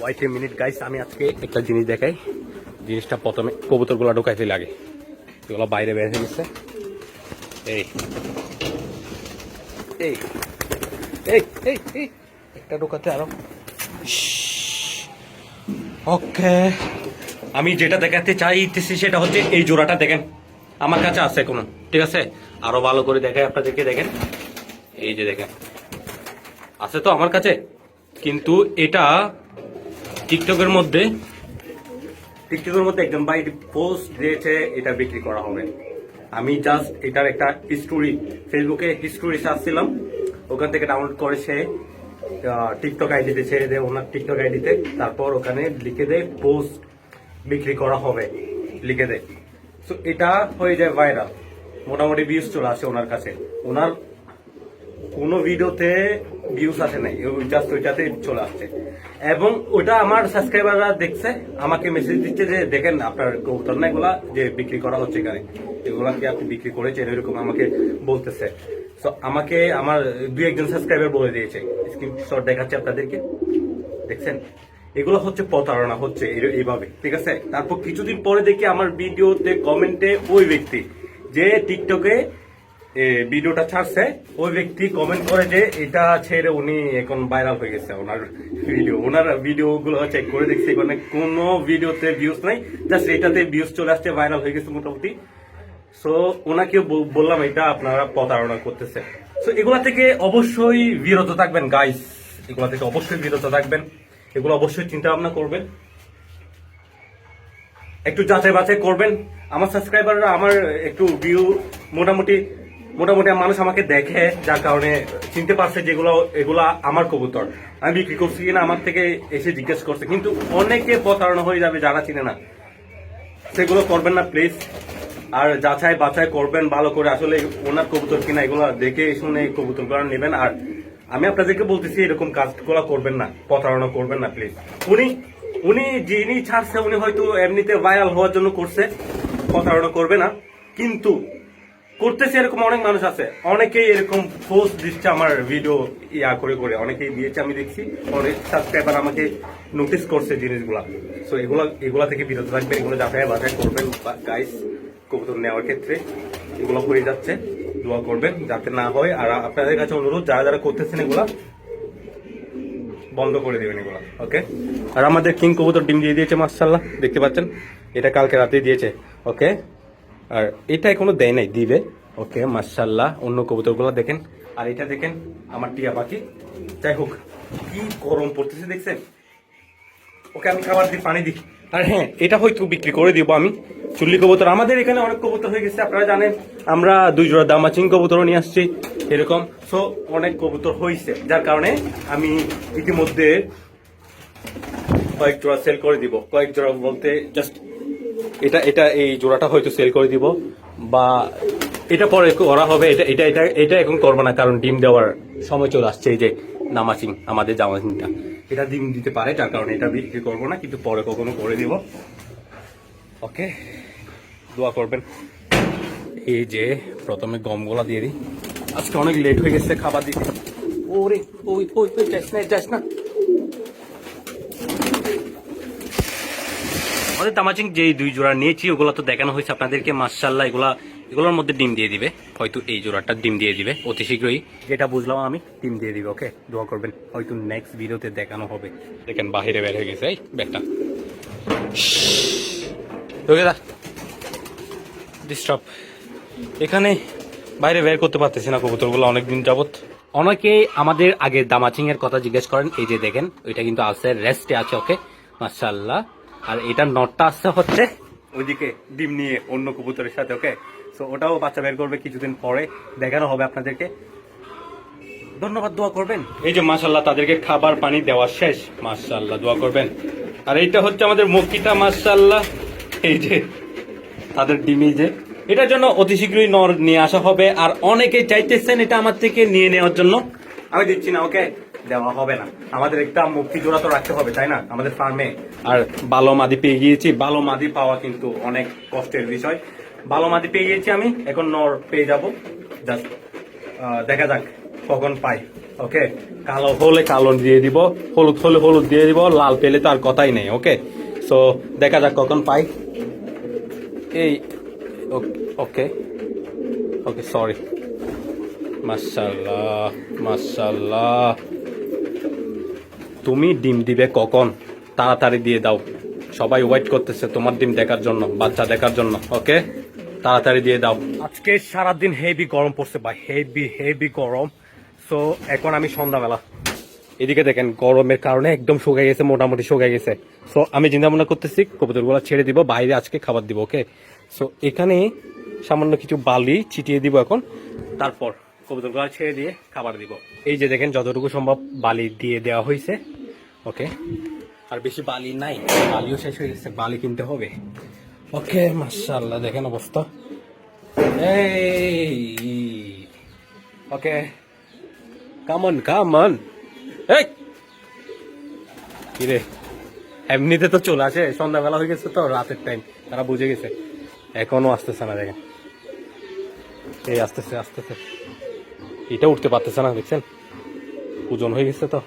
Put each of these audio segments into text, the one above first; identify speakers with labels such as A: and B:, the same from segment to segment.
A: White a minute guys আমি আজকে একটা জিনিস দেখাই। জিনিসটা প্রথমে কবুতরগুলো ঢোকাইতে লাগে। এগুলো বাইরে হয়ে গেছে। এই। এই। এই এই একটা ঢোকাতে আরও। ওকে। আমি যেটা দেখাতে চাইতেছি সেটা হচ্ছে এই জোড়াটা দেখেন। আমার কাছে আছে কোনো, ঠিক আছে? আরও ভালো করে দেখাই আপনাদেরকে, দেখেন। এই যে দেখেন। আছে তো আমার কাছে? কিন্তু এটা টিকটকের মধ্যে? টিকটকের মধ্যে একজন ভাই পোস্ট দিয়েছে এটা বিক্রি করা হবে। আমি জাস্ট এটার একটা হিস্টোরি ফেসবুকে হিস্টোরি সার্চছিলাম ওখান থেকে ডাউনলোড করে সে টিকটক আইডিতে ছেড়ে দেয় ওনার টিকটক আইডিতে তারপর ওখানে লিখে দেয় পোস্ট বিক্রি করা হবে। লিখে দেয়। তো এটা হয়ে যায় ভাইরাল মোটামুটি ভিউজ চলে আসে ওনার কাছে। ওনার কোনো ভিডিওতে ভিউজ আসে নাই। জাস্ট ওইটাতে চলে আসছে। এবং ওটা আমার সাবস্ক্রাইবাররা দেখছে, আমাকে মেসেজ দিচ্ছে যে, দেখেন আপনার কবুতর না যে বিক্রি করা হচ্ছে এখানে। এগুলা কি আপনি বিক্রি করেছেন? এরকম আমাকে বলতেছে। তো আমাকে আমার দুই একজন সাবস্ক্রাইবার বলে দিয়েছে। স্ক্রিনশট দেখাচ্ছে আপনাদেরকে। দেখছেন? এগুলো হচ্ছে প্রতারণা, হচ্ছে এইভাবে। ঠিক আছে? তারপর কিছুদিন পরে দেখি আমার ভিডিওতে কমেন্টে ওই ব্যক্তি যে টিকটকে ভিডিওটা ছাড়ছে। ওই ব্যক্তি কমেন্ট করে যে, এটা ছেড়ে উনি এখন ভাইরাল হয়ে গেছে ওনার ভিডিও ওনার ভিডিও গুলো চেক করে দেখছি। মানে কোনো ভিডিওতে ভিউজ নাই। জাস্ট এটাতে ভিউজ চলে আসছে ভাইরাল হয়ে গেছে মোটামুটি। সো ওনাকে বললাম, এটা আপনারা প্রতারণা করতেছে। সো এগুলা থেকে অবশ্যই বিরত থাকবেন গাইস এগুলা থেকে অবশ্যই বিরত থাকবেন। এগুলো অবশ্যই চিন্তা ভাবনা করবেন। একটু যাচাই বাছাই করবেন। আমার সাবস্ক্রাইবাররা আমার একটু ভিউ মোটামুটি মোটামুটি মানুষ আমাকে দেখে, যার কারণে চিনতে পারছে যেগুলো এগুলা আমার কবুতর। আমি বিক্রি করছি কিনা আমার থেকে এসে জিজ্ঞেস করছে। কিন্তু অনেকে প্রতারণা হয়ে যাবে যারা চিনে না। সেগুলো করবেন না প্লিজ আর যাচাই বাছাই করবেন ভালো করে। আসলে ওনার কবুতর কিনা, এগুলো দেখে শুনে কবুতরগুলো নেবেন। আর আমি আপনাদেরকে বলতেছি, এরকম কাজগুলো করবেন না, প্রতারণা করবেন না প্লিজ উনি উনি যিনি ছাড়ছে, উনি হয়তো এমনিতে ভাইরাল হওয়ার জন্য করছে, প্রতারণা করবে না। কিন্তু করতেছে এরকম অনেক মানুষ আছে। অনেকেই এরকম পোস্ট দিচ্ছে আমার ভিডিও ইয়া করে করে। অনেকেই দিয়েছে, আমি দেখছি। অনেক সাবস্ক্রাইবার আমাকে নোটিস করছে জিনিসগুলা। সো এগুলা এগুলা থেকে বিরত থাকবেন, এগুলো যাচাই বাছাই করবেন। গাইস কবুতর নেওয়ার ক্ষেত্রে এগুলো হয়ে যাচ্ছে। দোয়া করবেন যাতে না হয়। আর আপনাদের কাছে অনুরোধ, যারা যারা করতেছেন এগুলা, বন্ধ করে দেবেন এগুলো ওকে আর আমাদের কিং কবুতর ডিম দিয়ে দিয়েছে মার্শাল্লাহ দেখতে পাচ্ছেন? এটা কালকে রাতে দিয়েছে ওকে আর এটা এখনও দেয় নাই, দিবে। ওকে মার্শাল্লাহ অন্য কবুতরগুলো দেখেন। আর এটা দেখেন, আমার টিয়া পাখি। যাই হোক, কি গরম পড়তেছে, দেখছেন? ওকে, আমি খাবার দিই, পানি দিই। আর হ্যাঁ এটা হয়তো বিক্রি করে দিব আমি। চুল্লি কবুতর, আমাদের এখানে অনেক কবুতর হয়ে গেছে, আপনারা জানেন। আমরা দুই জোড়া দামাচিং কবুতরও নিয়ে আসছি, এরকম। সো অনেক কবুতর হয়েছে যার কারণে আমি ইতিমধ্যে কয়েক জোড়া সেল করে দিব। কয়েক জোড়া বলতে জাস্ট এটা এটা এই জোড়াটা হয়তো সেল করে দিব, বা এটা পরে করা হবে, এটা এটা এটা এটা এখন করব না, কারণ ডিম দেওয়ার সময় চলে আসছে, এই যে নামাচিং আমাদের জামাচিংটা এটা ডিম দিতে পারে, যার কারণে এটা বিক্রি করব না, কিন্তু পরে কখনো করে দিব। ওকে দোয়া করবেন। এই যে প্রথমে গমগুলা দিয়ে দিই। আজকে অনেক লেট হয়ে গেছে, খাবার দিতে। ওরে ওই ওই, যাস না যাস না। আমাদের তামাচিং যে দুই জোড়া নিয়েছি, ওগুলো তো দেখানো হয়েছে আপনাদেরকে মার্শাল্লাহ এগুলা, এগুলোর মধ্যে ডিম দিয়ে দিবে। হয়তো এই জোড়াটা ডিম দিয়ে দিবে, অতি শীঘ্রই। যেটা বুঝলাম আমি, ডিম দিয়ে দিবে, ওকে? দোয়া করবেন, হয়তো নেক্সট ভিডিওতে দেখানো হবে। দেখেন, বাহিরে বের হয়ে গেছে, এই ব্যাগটা। ডিস্টার্ব এখানে বাইরে বের করতে পারতেছি না কবুতরগুলো, অনেকদিন যাবত অনেকেই আমাদের আগে দামাচিং এর কথা জিজ্ঞেস করেন, এই যে দেখেন, ওইটা কিন্তু আছে রেস্টে আছে, ওকে? মাশাআল্লাহ। আর এটা নটটা আসছে হচ্ছে ওইদিকে ডিম নিয়ে অন্য কবুতরের সাথে ওকে সো ওটাও বাচ্চা বের করবে কিছুদিন পরে। দেখানো হবে আপনাদেরকে। ধন্যবাদ দোয়া করবেন। এই যে মাশাল্লাহ তাদেরকে খাবার পানি দেওয়া শেষ। মাশাল্লাহ দোয়া করবেন। আর এইটা হচ্ছে আমাদের মক্কিটা মাশাল্লাহ এই যে তাদের ডিমি যে এটার জন্য অতি শীঘ্রই নর নিয়ে আসা হবে। আর অনেকে চাইতেছেন এটা আমার থেকে নিয়ে নেওয়ার জন্য। আমি দিচ্ছি না ওকে দেওয়া হবে না। আমাদের একটা মুক্তি জোড়া তো রাখতে হবে তাই না? আমাদের ফার্মে। আর ভালো মাদি পেয়ে গিয়েছি। ভালো মাদি পাওয়া কিন্তু অনেক কষ্টের বিষয়। ভালো মাদি পেয়ে গিয়েছি আমি এখন নর পেয়ে যাব। জাস্ট দেখা যাক কখন পাই। ওকে কালো হলে কালো দিয়ে দিব হলুদ হলে হলুদ দিয়ে দিব লাল পেলে তো আর কথাই নেই ওকে সো দেখা যাক কখন পাই। এই ওকে ওকে সরি মাশাল্লাহ মাশাল্লাহ। তুমি ডিম দিবে কখন? তাড়াতাড়ি দিয়ে দাও। সবাই ওয়েট করতেছে তোমার ডিম দেখার জন্য, বাচ্চা দেখার জন্য ওকে তাড়াতাড়ি দিয়ে দাও। আজকে সারাদিন হেভি গরম পড়ছে ভাই হেভি হেভি গরম। সো এখন আমি সন্ধ্যাবেলা। এদিকে দেখেন, গরমের কারণে একদম শুকিয়ে গেছে, মোটামুটি শুকিয়ে গেছে। সো আমি চিন্তা ভাবনা করতেছি, কবুতরগুলো ছেড়ে দিব, বাইরে আজকে খাবার দিব ওকে সো এখানে সামান্য কিছু বালি ছিটিয়ে দিব এখন। তারপর কবুতরগুলো ছেড়ে দিয়ে খাবার দিব। এই যে দেখেন, যতটুকু সম্ভব বালি দিয়ে দেওয়া হয়েছে। ওকে আর বেশি বালি নাই। বালিও শেষ হয়ে গেছে, বালি কিনতে হবে। ওকে মাশাআল্লাহ, দেখেন অবস্থা। ওকে কামন কামন কিরে? এমনিতে তো চলে আসে, সন্ধ্যাবেলা হয়ে গেছে তো, রাতের টাইম তারা বুঝে গেছে। এখনও আসতেছে না, দেখেন। এই, আসতেছে আসতেছে। এটা উঠতে পারতেছে না দেখছেন? ওজন হয়ে গেছে তো।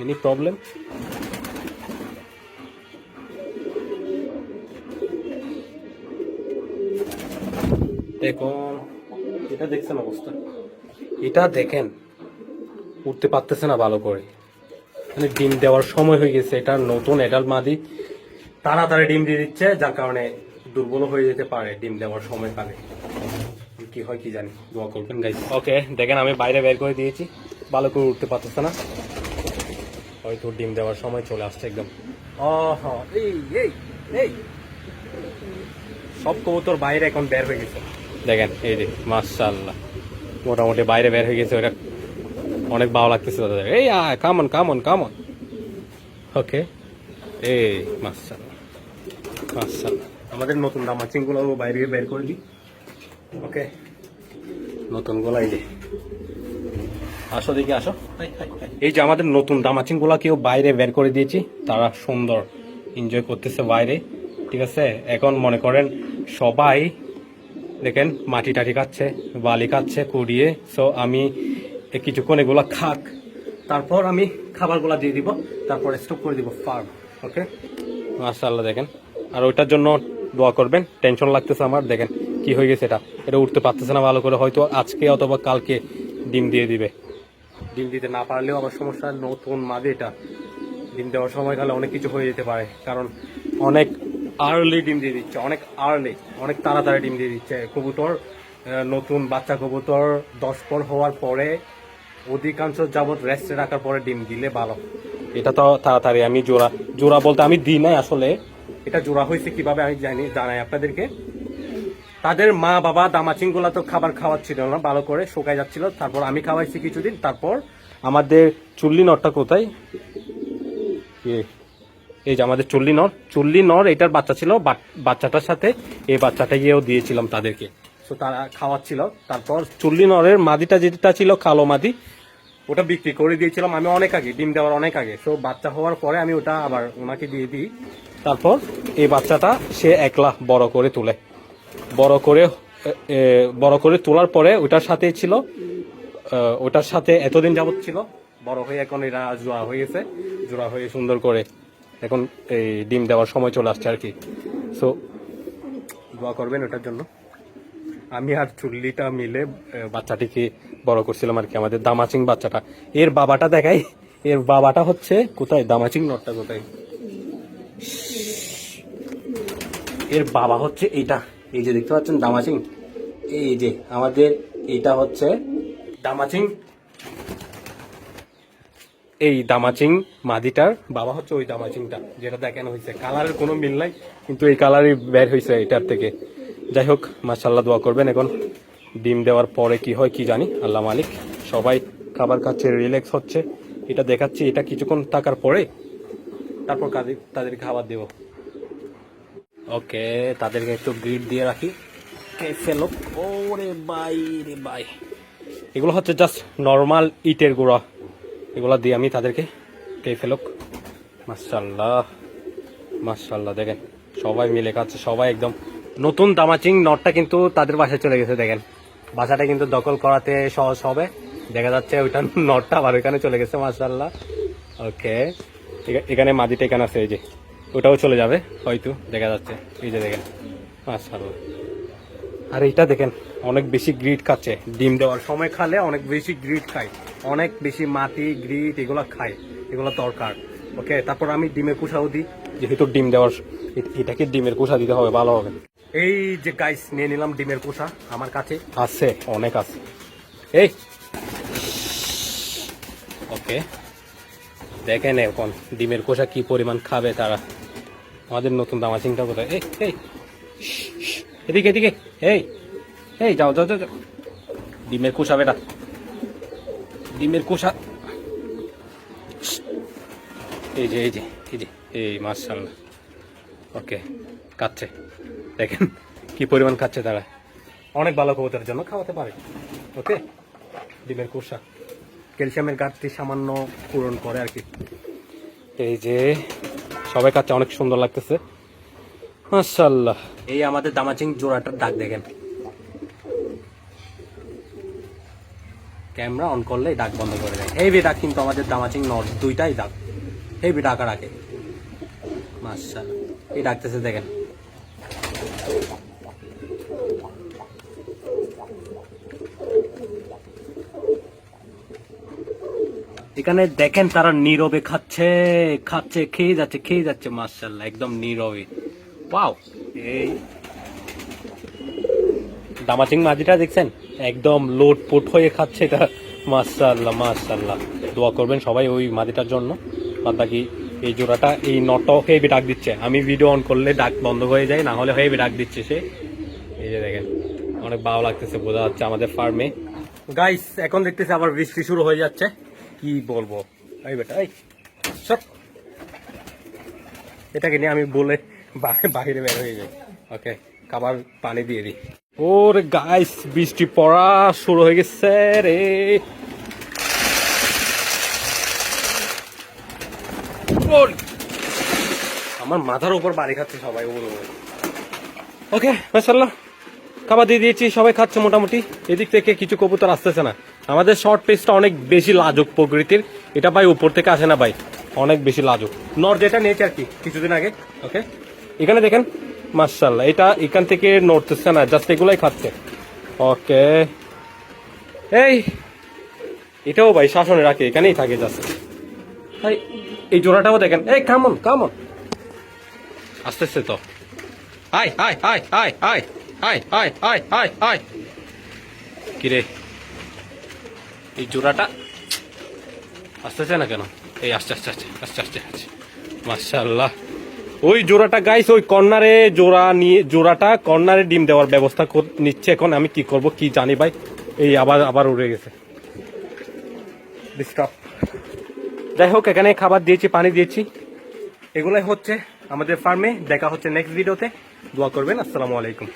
A: এনি প্রবলেম দেখুন এটা দেখছেন অবস্থা? এটা দেখেন উঠতে পারতেছে না ভালো করে। মানে ডিম দেওয়ার সময় হয়ে গেছে এটা নতুন এডাল মাদি তাড়াতাড়ি ডিম দিয়ে দিচ্ছে যার কারণে দুর্বল হয়ে যেতে পারে ডিম দেওয়ার সময় কালে কি হয় কি জানি দোয়া করবেন গাইজ ওকে দেখেন আমি বাইরে বের করে দিয়েছি। ভালো করে উঠতে পারতেছে না। হয়তো ডিম দেওয়ার সময় চলে আসছে একদম। এই এই এই। সব কবুতর বাইরে এখন বের হয়ে গেছে। দেখেন এই যে মাশাআল্লাহ। মোটামুটি বাইরে বের হয়ে গেছে ওটা অনেক ভালো লাগতেছে দাদা এই কামন কামন কামন ওকে এই মাশাআল্লাহ মাশাআল্লাহ। আমাদের নতুন দামাচিংগুলো বাইরে বের করে দিই। ওকে নতুন গোলাই যে আসো দেখি আসো। এই যে আমাদের নতুন দামাচিংগুলা কেউ বাইরে বের করে দিয়েছি তারা সুন্দর এনজয় করতেছে বাইরে ঠিক আছে? এখন মনে করেন সবাই দেখেন মাটি টাটি খাচ্ছে বালি খাচ্ছে কুড়িয়ে সো আমি কিছুক্ষণ এগুলো খাক তারপর আমি খাবারগুলো দিয়ে দিব তারপর স্টপ করে দিব ফার্ম ওকে মাশাআল্লাহ দেখেন। আর ওইটার জন্য দোয়া করবেন টেনশন লাগতেছে আমার দেখেন কি হয়ে গেছে এটা। এটা উঠতে পারতেছে না ভালো করে হয়তো আজকে অথবা কালকে ডিম দিয়ে দিবে। ডিম দিতে না পারলেও আবার সমস্যা নতুন মাঝে এটা। ডিম দেওয়ার সময়কালে অনেক কিছু হয়ে যেতে পারে কারণ অনেক আর্লি ডিম দিয়ে দিচ্ছে অনেক আর্লি অনেক তাড়াতাড়ি ডিম দিয়ে দিচ্ছে। কবুতর নতুন বাচ্চা কবুতর দশ পর হওয়ার পরে অধিকাংশ যাবৎ রেস্টে রাখার পরে ডিম দিলে ভালো। এটা তো তাড়াতাড়ি আমি জোড়া জোড়া বলতে আমি দিই নাই আসলে। এটা জোড়া হয়েছে কীভাবে আমি জানি জানাই আপনাদেরকে। তাদের মা, বাবা দামাচিংগুলা তো খাবার খাওয়াচ্ছিল না, ভালো করে শুকাই যাচ্ছিল। তারপর আমি খাওয়াইছি কিছুদিন, তারপর আমাদের চুল্লি নটটা কোথায়? এই যে আমাদের চুল্লি নর চুল্লি নর এটার বাচ্চা ছিল বাচ্চাটার সাথে এই বাচ্চাটা গিয়েও দিয়েছিলাম তাদেরকে। তো তারা খাওয়াচ্ছিল। তারপর চুল্লি নরের মাদিটা যেটা ছিল, কালো মাদি, ওটা বিক্রি করে দিয়েছিলাম আমি অনেক আগে, ডিম দেওয়ার অনেক আগে। তো বাচ্চা হওয়ার পরে আমি ওটা আবার ওনাকে দিয়ে দিই। তারপর এই বাচ্চাটা সে একলা বড় করে তোলে। বড় করে বড় করে তোলার পরে ওটার সাথে ছিল ওটার সাথে এতদিন যাবত ছিল, বড় হয়ে এখন এরা জোড়া হয়ে গেছে জোড়া হয়ে সুন্দর করে এখন এই ডিম দেওয়ার সময় চলে আসছে আর কি। সো দোয়া করবেন ওটার জন্য। আমি আর চুল্লিটা মিলে বাচ্চাটিকে বড় করছিলাম আর কি, আমাদের দামাচিং বাচ্চাটা। এর বাবাটা দেখাই, এর বাবাটা হচ্ছে কোথায়? দামাচিং নটটা কোথায়? এর বাবা হচ্ছে এইটা। এই যে দেখতে পাচ্ছেন দামাচিং? এই যে আমাদের এটা হচ্ছে দামাচিং। এই দামাচিং মাদিটার বাবা হচ্ছে ওই দামাচিংটা, যেটা দেখানো হয়েছে। কালারের কোনো মিল নাই, কিন্তু এই কালারই বের হয়েছে এটার থেকে। যাই হোক মাসাল্লাহ দোয়া করবেন এখন। ডিম দেওয়ার পরে কি হয় কি জানি, আল্লাহ মালিক। সবাই খাবার খাচ্ছে রিল্যাক্স হচ্ছে। এটা দেখাচ্ছি, এটা কিছুক্ষণ থাকার পরে তারপর কাদের তাদের খাবার দেবো। ওকে, তাদেরকে একটু গ্রিড দিয়ে রাখি। ফেলো। ওরে বাই রে বাই এগুলো হচ্ছে জাস্ট নর্মাল ইটের গুঁড়া। এগুলো দিয়ে আমি তাদেরকে কে ফেলুক মাশাল্লাহ মাশাল্লাহ দেখেন। সবাই মিলে খাচ্ছে সবাই একদম নতুন দামাচিং নটটা কিন্তু তাদের বাসায় চলে গেছে, দেখেন। বাসাটা কিন্তু দখল করাতে সহজ হবে। দেখা যাচ্ছে ওইটা নটটা আবার ওইখানে চলে গেছে মার্শাল্লাহ ওকে এখানে মাদিটা এখানে আছে, এই যে। ওটাও চলে যাবে, হয়তো, দেখা যাচ্ছে। এই যে দেখেন মার্শাল্লাহ আর এইটা দেখেন, অনেক বেশি গ্রিড খাচ্ছে, ডিম দেওয়ার সময় খালে অনেক বেশি গ্রিড খায়, অনেক বেশি মাটি গ্রিড এগুলো খায়, এগুলো দরকার, ওকে? তারপর আমি ডিমের কুসাও দিই, যেহেতু ডিম দেওয়ার এটাকে ডিমের কুসা দিতে হবে, ভালো হবে। এই যে গাইস নিয়ে নিলাম ডিমের কুসা আমার কাছে আছে, অনেক আছে। এই! ওকে। দেখেন এখন, ডিমের কোষা কি পরিমাণ খাবে তারা। আমাদের নতুন দামাচিংটা কোথায় এই এই, এদিকে এদিকে, এই এই, যাও যাও যাও। ডিমের কোষা বেটা। ডিমের কোষা এই যে এই যে এই যে, এই মার্শাল্লাহ ওকে খাচ্ছে দেখেন কি পরিমাণ খাচ্ছে তারা। অনেক ভালো কবুতরের জন্য খাওয়াতে পারে। ওকে, ডিমের কোষা ক্যালসিয়ামের ঘাটতি সামান্য পূরণ করে আর কি। এই যে সবাই কাছে অনেক সুন্দর লাগতেছে। মাশাল্লাহ এই আমাদের দামাচিং জোড়াটার ডাক দেখেন। ক্যামেরা অন করলে ডাক বন্ধ করে দেয়। হেভি ডাক কিন্তু আমাদের দামাচিং নট, দুইটাই ডাক হেভি ডাকা রাখে মাশাল্লাহ এই ডাকতেছে দেখেন। এখানে দেখেন তারা নীরবে খাচ্ছে খাচ্ছে, খেয়ে যাচ্ছে খেয়ে যাচ্ছে মার্শাল্লাহ একদম নীরবে। পাও এই দামাচিং মাঝিটা দেখছেন? একদম লোট পোট হয়ে খাচ্ছে এটা। মার্শাল্লাহ মার্শাল্লাহ দোয়া করবেন সবাই ওই মাদিটার জন্য। বাদ বাকি এই জোড়াটা এই নটাও হেভি ডাক দিচ্ছে। আমি ভিডিও অন করলে ডাক বন্ধ হয়ে যায়, না হলে হেভি ডাক দিচ্ছে সে। এই যে দেখেন, অনেক ভালো লাগতেছে, বোঝা যাচ্ছে আমাদের ফার্মে গাইস এখন দেখতেছি আবার বৃষ্টি শুরু হয়ে যাচ্ছে। কি বলব? এই বেটা, এই সব এটাকে নিয়ে আমি বলে বাইরে বের হয়ে যাই। ওকে খাবার পানি দিয়ে দিই। ওর গাইস বৃষ্টি পড়া শুরু হয়ে গেছে রে! আমার মাথার উপর বাড়ি খাচ্ছে সবাই ওকে মাসাল্লাহ খাবার দিয়ে দিয়েছি, সবাই খাচ্ছে মোটামুটি। এদিক থেকে কিছু কবুতর আসতেছে না। আমাদের শর্ট পেসটা অনেক বেশি লাজুক প্রকৃতির। এটা ভাই উপর থেকে আসে না ভাই, অনেক বেশি লাজুক। নর যেটা নিয়েছে আর কি, কিছুদিন আগে ওকে এখানে দেখেন মার্শাল্লাহ এটা এখান থেকে নড়তেছে না জাস্ট এগুলাই খাচ্ছে। ওকে এই, এটাও ভাই শাসনে রাখে, এখানেই থাকে জাস্ট ভাই, এই জোড়াটাও দেখেন, এই কামন কামন আস্তে আস্তে তো। আয় আয় আয় আয় আয় আয় আয় আয় আয় আয়। কিরে? এই জোড়াটা আসতেছে না কেন? এই আস্তে আস্তে আস্তে আস্তে আস্তে আস্তে মার্শাল্লাহ ওই জোড়াটা গাইস ওই কর্নারে জোড়া নিয়ে, জোড়াটা কর্নারে ডিম দেওয়ার ব্যবস্থা নিচ্ছে এখন। আমি কি করব, কি জানি ভাই। এই আবার আবার উড়ে গেছে। ডিস্টার্ব যাই হোক, এখানে খাবার দিয়েছি, পানি দিয়েছি। এগুলাই হচ্ছে আমাদের ফার্মে। দেখা হচ্ছে নেক্সট ভিডিওতে দোয়া করবেন। আসসালামু আলাইকুম।